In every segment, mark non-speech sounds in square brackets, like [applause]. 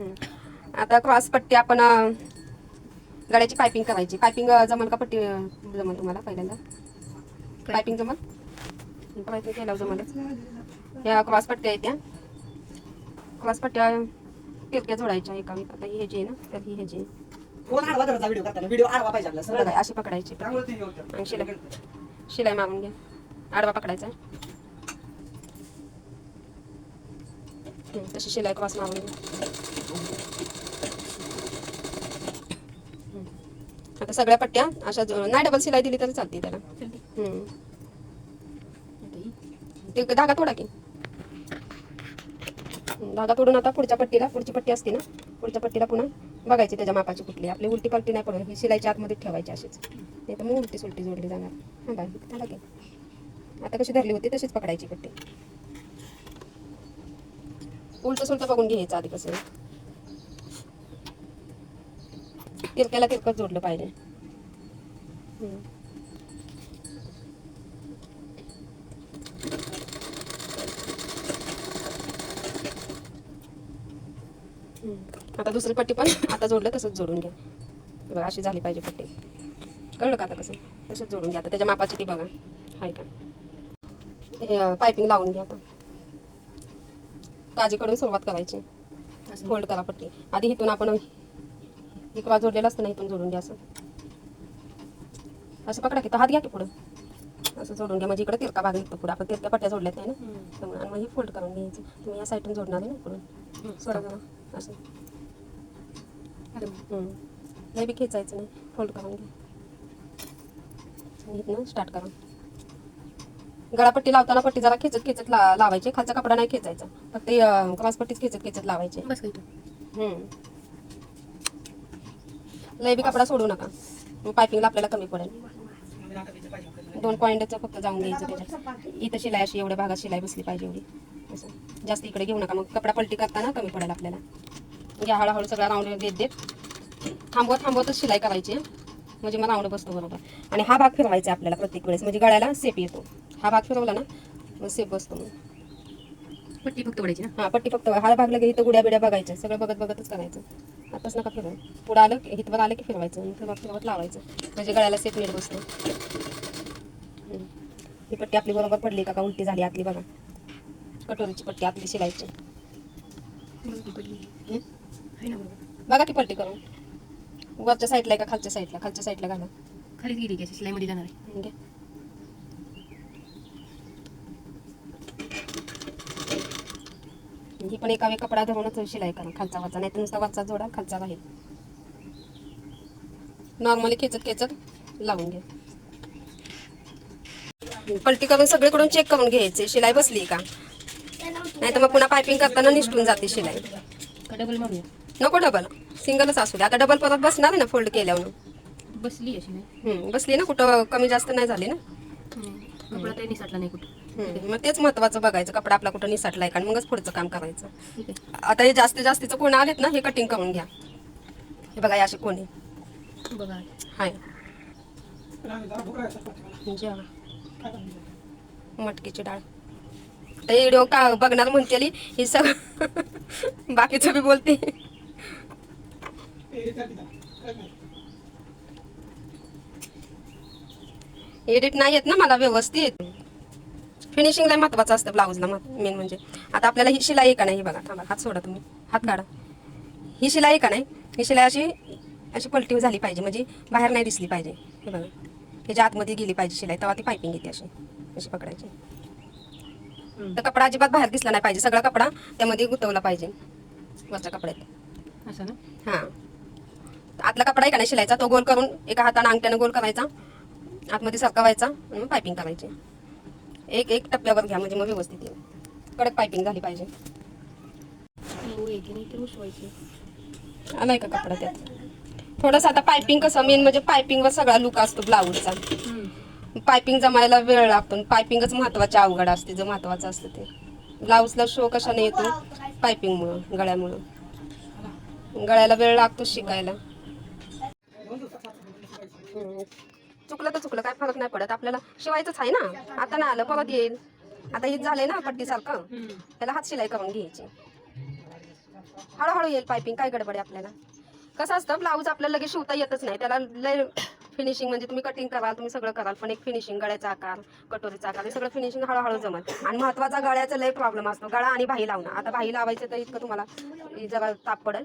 हम्म. आता क्रॉस पट्टी आपण गळ्याची पायपिंग करायची. पायपिंग जमल का पट्टी जमल तुम्हाला पहिल्यांदा? पायपिंग जमल? पायपिंग केल्यावर जमलच या क्रॉस पट्ट्या आहेत त्या. क्रॉस पट्ट्या तिरक्या जोडायच्या एका आता ही आहे ना तर ही ह्याची आहे. कोण आडवा धरायचा व्हिडिओ करताना? व्हिडिओ आडवा पाहिजे आपला सरळ बघा अशी पकडायची. हे. आणि शिलाई. शिलाई मारून घ्या. आडवा पकडायचा. तशी शिलाई क्रॉस मारून घ्या. आता सगळ्या पट्ट्या अशा नाही डबल शिलाई दिली तरी चालते त्याला. ते धागा तोडा की. धागा तोडून आता पुढच्या पट्टीला पुढची पट्टी असते ना? पुढच्या पट्टीला पुन्हा बघायची त्याच्या मापाची कुठली. आपली उलटी पलटी नाही पडत. ही शिलाईच्या आतमध्ये ठेवायची अशीच. नाही तर मग उलटी सुलटी जोडली जाणार. हा बाय की आता कशी धरली होती तशीच पकडायची पट्टी. उलट सुलट बघून घ्यायचं आधी कसं तिरक्याला तिरकत जोडलं पाहिजे. आता दुसरी पट्टी पण आता जोडलं तसंच जोडून घ्या बघा अशी झाली पाहिजे पट्टी. कळलं का आता कसं? तसंच जोडून घ्या आता. त्याच्या मापाची ती बघा. हाय का? पायपिंग लावून घ्या आता. काजीकडून सुरुवात करायची. फोल्ड करा पट्टी. आधी इथून आपण इकडं जोडलेलं असतं ना इथून जोडून घ्या असं असं पकडा की तो हात घ्या की पुढं? असं जोडून घ्या म्हणजे इकडे तिरका भाग निघतो पुढे आपण तिरक्या पट्ट्या जोडल्यात नाही ना? त्यामुळे आणि मग ही फोल्ड करून घ्यायची. तुम्ही या साईडून जोडणार आहे ना इकडून सोडा जरा. असं. हम्म. बी खेचायचं नाही. फोल्ड करून घ्या इथनं स्टार्ट करा. गळापट्टी लावताना पट्टी जरा खेचत खेचत लावायची. खालचा कपडा नाही खेचायचा. फक्त क्रॉस पट्टीच खेचत खेचत लावायचे. हम्म. लय बी कपडा सोडू नका. मग पायपिंगला आपल्याला कमी पडेल. दोन पॉईंटचं फक्त जाऊन द्यायचं त्याच्यात. इथं शिलाई अशी एवढ्या भागात शिलाई बसली पाहिजे एवढी. असं जास्त इकडे घेऊ नका. मग कपडा पलटी करताना कमी पडेल आपल्याला. घ्या हळूहळू सगळा राऊंड देत देत. थांबवत थांबवतच शिलाई करायची. म्हणजे मग राऊंड बसतो बरोबर. आणि हा भाग फिरवायचा आपल्याला प्रत्येक वेळेस. म्हणजे गळ्याला सेप येतो. हा भाग फिरवला ना मग सेप बसतो मग. पट्टी फक्त ना? हा पट्टी फक्त हा भाग लगे इथं गुड्या बिड्या बघायच्या. सगळं बघत बघतच करायचं. आताच नका फिरवू. पुढं आलं की इथवर आलं की फिरवायचं. आणि फिरवत फिरवत लावायचं. म्हणजे गळ्याला सेफ नीट बसतो. ही पट्टी आपली बरोबर पडली का का उलटी झाली आतली बघा. कटोरीची पट्टी आतली शिलायची बघा की पट्टी करून. वरच्या साईडला आहे का खालच्या साईडला खालच्या साईडला घाला. खालीच गेली अशी शिलाईमध्ये जाणार आहे. ही पण एका वेळ कपडा धरूनच शिलाई करा. खालचा वरचा नाही तर नुसता वरचा जोडा खालचा राहील नॉर्मली खेचत खेचत लावून घ्या पलटी करून सगळीकडून चेक करून घ्यायचे. शिलाई बसली का? नाही तर मग पुन्हा पायपिंग करताना निष्ठून जाते शिलाई. का डबल नको डबल सिंगलच असू दे. आता डबल परत बसणार आहे ना फोल्ड केल्यावर? बसली बसली ना कुठं? कमी जास्त नाही झाली ना? कपडा नाही कुठं. मग तेच महत्वाचं बघायचं. कपडा आपला कुठं निसटलाय का? आणि मगच पुढचं काम करायचं. आता हे जास्तीत जास्तीचं कोण आलेत ना हे कटिंग करून घ्या. हे बघा असे कोणी. बघा. हाय. मटकीची डाळ. ते व्हिडिओ का बघणार म्हणतेली ही सगळं [laughs] बाकीचं बी बोलते. एडिट नाही येत ना मला व्यवस्थित. फिनिशिंगला महत्वाचं असतं ब्लाऊजला मेन म्हणजे. आता आपल्याला ही शिलाई का नाही ही बघा थांबा हात सोडा तुम्ही. हात काढा. ही शिलाई का नाही? ही शिलाई अशी अशी पलटी झाली पाहिजे म्हणजे बाहेर नाही दिसली पाहिजे. हे बघा. त्याच्या आतमध्ये गेली पाहिजे शिलाई तेव्हा ती पायपिंग येते अशी अशी पकडायची. तर कपडा अजिबात बाहेर दिसला नाही पाहिजे. सगळा कपडा त्यामध्ये गुंतवला पाहिजे. वरच्या कपड्यात. असं ना? हां. आतला कपडा आहे का नाही शिलायचा तो गोल करून एका हाताने अंगठ्यानं गोल करायचा आतमध्ये सरकवायचा आणि मग पायपिंग करायची. एक एक टप्प्यावर घ्या म्हणजे मग व्यवस्थित येईल. कडक पायपिंग झाली पाहिजे. नाही आलाय का कपडा त्यात? थोडंसं आता पायपिंग कसं मेन म्हणजे पायपिंगवर सगळा लुक असतो ब्लाऊजचा पायपिंग जमायला वेळ लागतो. पायपिंगच महत्त्वाचे अवघड असते जे महत्वाचं असतं ते. ब्लाऊजला शो कशाने येतो? पायपिंगमुळं गळ्यामुळं गळ्याला वेळ लागतो शिकायला. चुकलं तर चुकलं काय फरक नाही पडत. आपल्याला शिवायचंच आहे ना. आता नाही आलं परत येईल. आता हेच झालंय ना पट्टीसारखं. त्याला हात शिलाई करून घ्यायची. हळूहळू येईल पायपिंग काय गडबड आहे आपल्याला. कसं असतं ब्लाऊज आपल्याला लगेच शिवता येतच नाही. त्याला लय फिनिशिंग म्हणजे तुम्ही कटिंग कराल तुम्ही सगळं कराल पण एक फिनिशिंग गळ्याचा आकार कटोरीचा आकार हे सगळं फिनिशिंग हळूहळू जमत आणि महत्त्वाचा गळ्याचा लय प्रॉब्लेम असतो. गळा आणि भाई लावणं. आता भाई लावायचं तर इतकं तुम्हाला जरा ताप पडेल.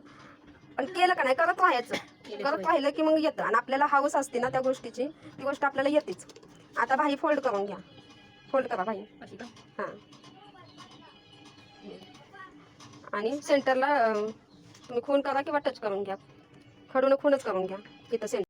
पण केलं का नाही करत राहायचं. करत राहिलं की मग येतं. आणि आपल्याला हाऊस असते ना त्या गोष्टीची ती गोष्ट आपल्याला येतेच. आता भाई फोल्ड करून घ्या. फोल्ड करा भाई. हां. आणि सेंटरला तुम्ही खून करा किंवा टच करून घ्या. खडून खूनच करून घ्या. इथं सेंटर